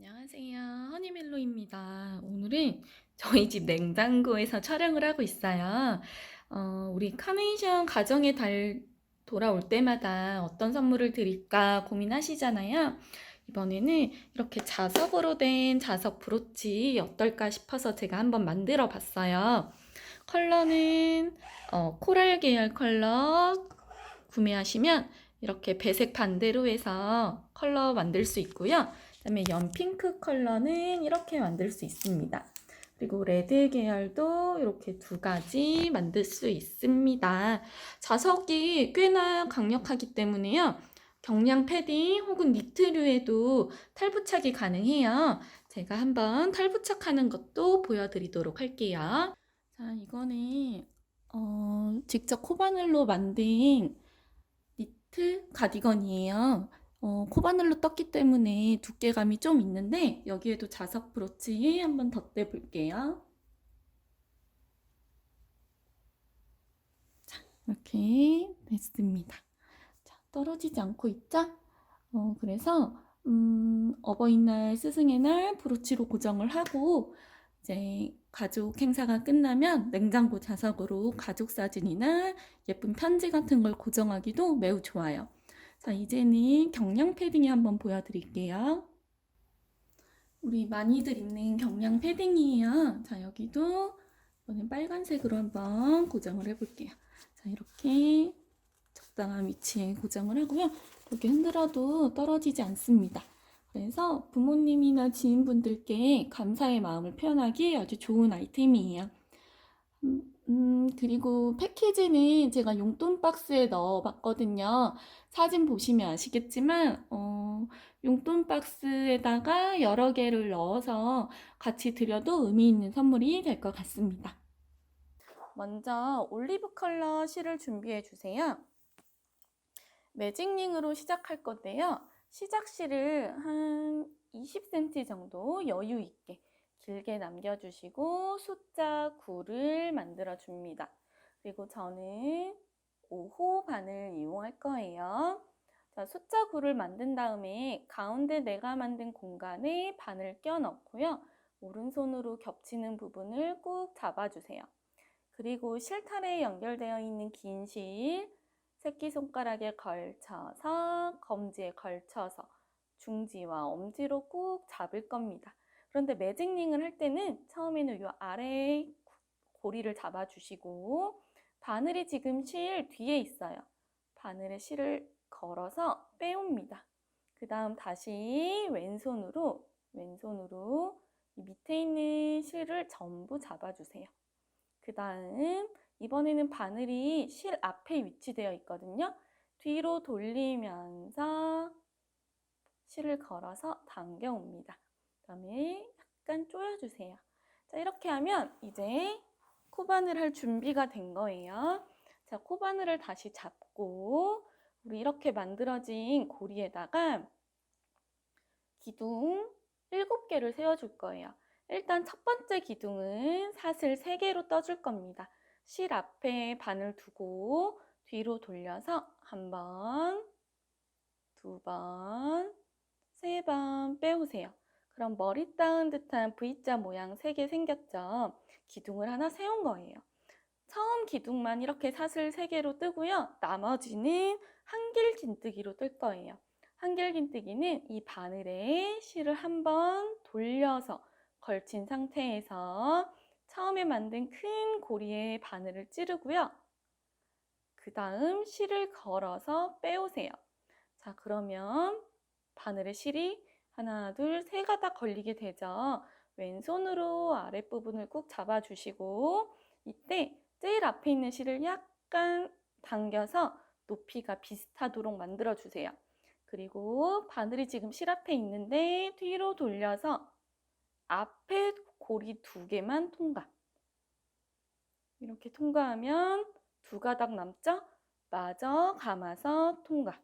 안녕하세요. 허니멜로입니다. 오늘은 저희 집 냉장고에서 촬영을 하고 있어요. 어, 우리 카네이션 가정의 달 돌아올 때마다 어떤 선물을 드릴까 고민하시잖아요. 이번에는 이렇게 자석으로 된 자석 브로치 어떨까 싶어서 제가 한번 만들어 봤어요. 컬러는 어, 코랄 계열 컬러 구매하시면 이렇게 배색 반대로 해서 컬러 만들 수 있고요. 그다음에 연핑크 컬러는 이렇게 만들 수 있습니다. 그리고 레드 계열도 이렇게 두 가지 만들 수 있습니다. 자석이 꽤나 강력하기 때문에요. 경량 패딩 혹은 니트류에도 탈부착이 가능해요. 제가 한번 탈부착하는 것도 보여드리도록 할게요. 자, 이거는 어, 직접 코바늘로 만든 니트 가디건이에요. 어, 코바늘로 떴기 때문에 두께감이 좀 있는데 여기에도 자석 브로치 한번 덧대 볼게요. 자, 이렇게 됐습니다. 자, 떨어지지 않고 있죠? 어, 그래서 음, 어버이날 스승의 날 브로치로 고정을 하고 이제 가족 행사가 끝나면 냉장고 자석으로 가족 사진이나 예쁜 편지 같은 걸 고정하기도 매우 좋아요. 자, 이제는 경량 패딩이 한번 보여드릴게요. 우리 많이들 입는 경량 패딩이에요. 자, 여기도 이번엔 빨간색으로 한번 고정을 해볼게요. 자, 이렇게 적당한 위치에 고정을 하고요. 이렇게 흔들어도 떨어지지 않습니다. 그래서 부모님이나 지인분들께 감사의 마음을 표현하기 아주 좋은 아이템이에요. 음, 음, 그리고 패키지는 제가 용돈 박스에 넣어 봤거든요. 사진 보시면 아시겠지만, 어, 용돈 박스에다가 여러 개를 넣어서 같이 드려도 의미 있는 선물이 될 것 같습니다. 먼저 올리브 컬러 실을 준비해 주세요. 매직링으로 시작할 건데요. 시작 실을 한 20cm 정도 여유 있게 길게 남겨주시고 숫자 9를 만들어 줍니다. 그리고 저는 5호 반을 이용할 거예요. 자, 숫자 9를 만든 다음에 가운데 내가 만든 공간에 반을 껴 넣고요. 오른손으로 겹치는 부분을 꾹 잡아주세요. 그리고 실타래에 연결되어 있는 긴 실, 새끼손가락에 걸쳐서 검지에 걸쳐서 중지와 엄지로 꾹 잡을 겁니다. 그런데 매직링을 할 때는 처음에는 이 아래 고리를 잡아주시고 바늘이 지금 실 뒤에 있어요. 바늘에 실을 걸어서 빼옵니다. 그 다음 다시 왼손으로 왼손으로 밑에 있는 실을 전부 잡아주세요. 그 다음 이번에는 바늘이 실 앞에 위치되어 있거든요. 뒤로 돌리면서 실을 걸어서 당겨옵니다. 그다음에 약간 조여주세요. 자, 이렇게 하면 이제 코바늘 할 준비가 된 거예요. 자, 코바늘을 다시 잡고 우리 이렇게 만들어진 고리에다가 기둥 7개를 세워줄 거예요. 일단 첫 번째 기둥은 사슬 3개로 떠줄 겁니다. 실 앞에 바늘 두고 뒤로 돌려서 한 번, 두 번, 세 번 빼오세요. 그럼 머리 따은 듯한 V자 모양 3개 생겼죠? 기둥을 하나 세운 거예요. 처음 기둥만 이렇게 사슬 3개로 뜨고요. 나머지는 한길 긴뜨기로 뜰 거예요. 한길 긴뜨기는 이 바늘에 실을 한번 돌려서 걸친 상태에서 처음에 만든 큰 고리에 바늘을 찌르고요. 그 다음 실을 걸어서 빼오세요. 자, 그러면 바늘에 실이 하나, 둘, 세 가닥 걸리게 되죠. 왼손으로 아랫부분을 꾹 잡아주시고 이때 제일 앞에 있는 실을 약간 당겨서 높이가 비슷하도록 만들어주세요. 그리고 바늘이 지금 실 앞에 있는데 뒤로 돌려서 앞에 고리 두 개만 통과. 이렇게 통과하면 두 가닥 남죠? 마저 감아서 통과.